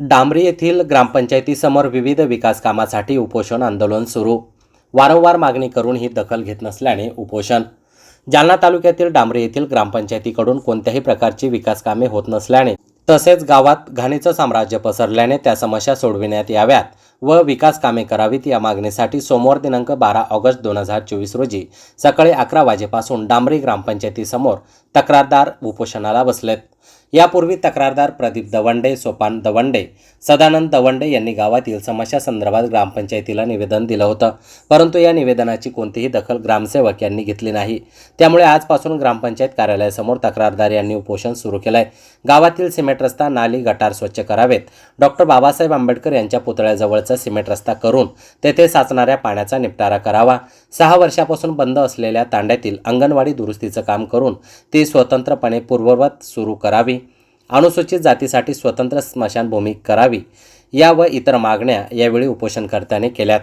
डांबरी येथील ग्रामपंचायतीसमोर विविध विकास कामासाठी उपोषण आंदोलन सुरू. वारंवार मागणी करून ही दखल घेत नसल्याने उपोषण. जालना तालुक्यातील डांबरी येथील ग्रामपंचायतीकडून कोणत्याही प्रकारची विकास कामे होत नसल्याने तसेच गावात घाणीचं साम्राज्य पसरल्याने त्या समस्या सोडविण्यात याव्यात व विकास कामे करावीत या मागणीसाठी सोमवार दिनांक बारा ऑगस्ट दोन हजार चोवीस रोजी सकाळी अकरा वाजेपासून डांबरी ग्रामपंचायतीसमोर तक्रारदार उपोषणाला बसलेत. यापूर्वी तक्रारदार प्रदीप दवंडे सोपान दवंडे सदानंद दवंडे यांनी गावातील समस्या संदर्भात ग्रामपंचायतीला निवेदन दिलं होतं. परंतु या निवेदनाची कोणतीही दखल ग्रामसेवक यांनी घेतली नाही. त्यामुळे आजपासून ग्रामपंचायत कार्यालयासमोर तक्रारदार यांनी उपोषण सुरू केलंय. गावातील सिमेंट रस्ता नाली गटार स्वच्छ करावेत. डॉक्टर बाबासाहेब आंबेडकर यांच्या पुतळ्याजवळचा सिमेंट रस्ता करून तेथे साचणाऱ्या पाण्याचा निपटारा करावा. सहा वर्षापासून बंद असलेल्या तांड्यातील अंगणवाडी दुरुस्तीचं काम करून ती स्वतंत्रपणे पूर्ववत सुरू करावी. अनुसूचित जातीसाठी स्वतंत्र स्मशानभूमी करावी. या व इतर मागण्या यावेळी उपोषणकर्त्यांनी केल्यात.